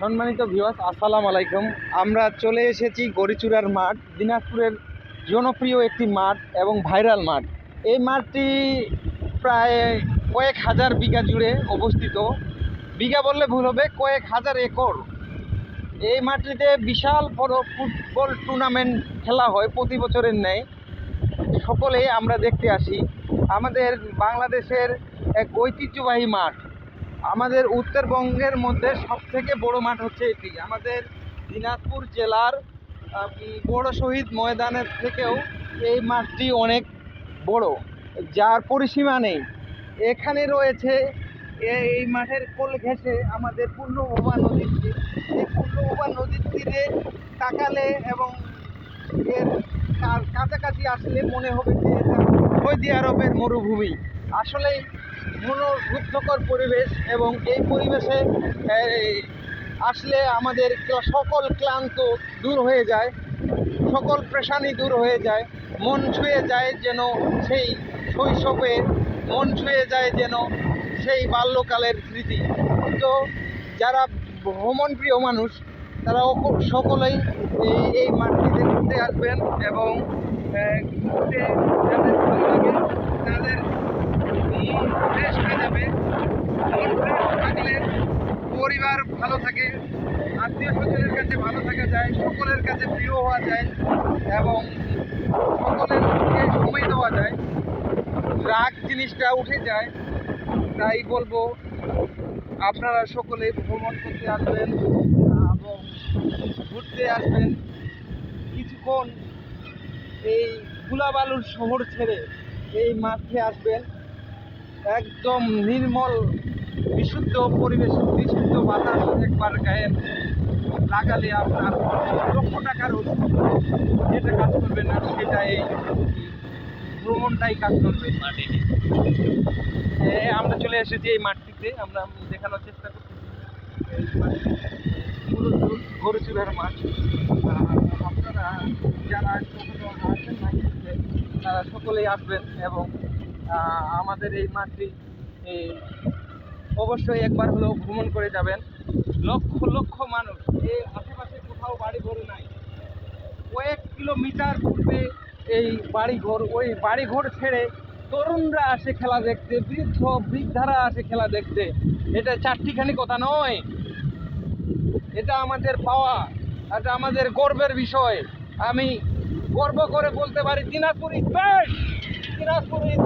সম্মানিত ভিওয়াস আসসালাম আলাইকুম। আমরা চলে এসেছি গরিচুরার মাঠ, দিনাজপুরের জনপ্রিয় একটি মাঠ এবং ভাইরাল মাঠ। এই মাঠটি প্রায় কয়েক হাজার বিঘা জুড়ে অবস্থিত। বিঘা বললে ভুল হবে, কয়েক হাজার একর। এই মাঠটিতে বিশাল বড় ফুটবল টুর্নামেন্ট খেলা হয় প্রতি বছরের ন্যায়। সকলে আমরা দেখতে আসি। আমাদের বাংলাদেশের এক ঐতিহ্যবাহী মাঠ। আমাদের উত্তরবঙ্গের মধ্যে সবথেকে বড় মাঠ হচ্ছে এটি। আমাদের দিনাজপুর জেলার বড় শহীদ ময়দানের থেকেও এই মাঠটি অনেক বড়। যার পরিসীমা নেই। এখানে রয়েছে এই মাঠের কোল ঘেঁষে আমাদের পূর্ণভবা নদীর তীর এই পূর্ণভবা নদীর তীরে তাকালে এবং এর কাছাকাছি আসলে মনে হবে যে সৌদি আরবের মরুভূমি। আসলেই মনোমুগ্ধকর পরিবেশ এবং এই পরিবেশে আসলে আমাদের সকল ক্লান্ত দূর হয়ে যায়, সকল পেশানি দূর হয়ে যায়, মন ছুঁয়ে যায় যেন সেই শৈশবের মন ছুঁয়ে যায় যেন সেই বাল্যকালের স্মৃতি। তো যারা ভ্রমণপ্রিয় মানুষ, তারা সকলেই এই মাঠটিতে ঘুরতে আসবেন এবং ঘুরতে যাদের ভালো লাগে তাদের মন ফ্রেশ হয়ে যাবে মন ফ্রেশ থাকলে পরিবার ভালো থাকে আত্মীয় স্বজনের কাছে ভালো থাকা যায়, সকলের কাছে প্রিয় হওয়া যায় এবং সকলেরকে সময় দেওয়া যায়। রাগ জিনিসটা উঠে যায়, তাই বলব আপনারা সকলে ভ্রমণ করতে আসবেন এবং ঘুরতে আসবেন। কিছুক্ষণ এই ধুলাবালুর শহর ছেড়ে এই মাঠে আসবেন। একদম নির্মল বিশুদ্ধ পরিবেশ বিশুদ্ধ বাতাস একবার গায়ে লাগালে আপনার লক্ষ টাকার ওষুধ যেটা কাজ করবে না সেটা এই ভ্রমণটাই কাজ করবে। আমরা চলে এসেছি এই মাঠটিতে আমরা দেখানোর চেষ্টা করছি। মূলত গরুচুরের মাঠ আহ, আপনারা যারা আসেন না তারা সকলেই আসবেন এবং আমাদের এই মাঠটি এই, অবশ্যই একবার হলেও ভ্রমণ করে যাবেন। লক্ষ লক্ষ মানুষ। এই আশেপাশে কোথাও বাড়ি ঘর নাই। কয়েক কিলোমিটার পূর্বে এই বাড়িঘর, ওই বাড়িঘর ছেড়ে তরুণরা আসে খেলা দেখতে, বৃদ্ধ, বৃদ্ধারা আসে খেলা দেখতে। এটা চারটিখানি কথা নয়। এটা আমাদের পাওয়া, এটা আমাদের গর্বের বিষয়। আমি গর্ব করে বলতে পারি, দিনাজপুর ইজ দিনাজপুর ইজ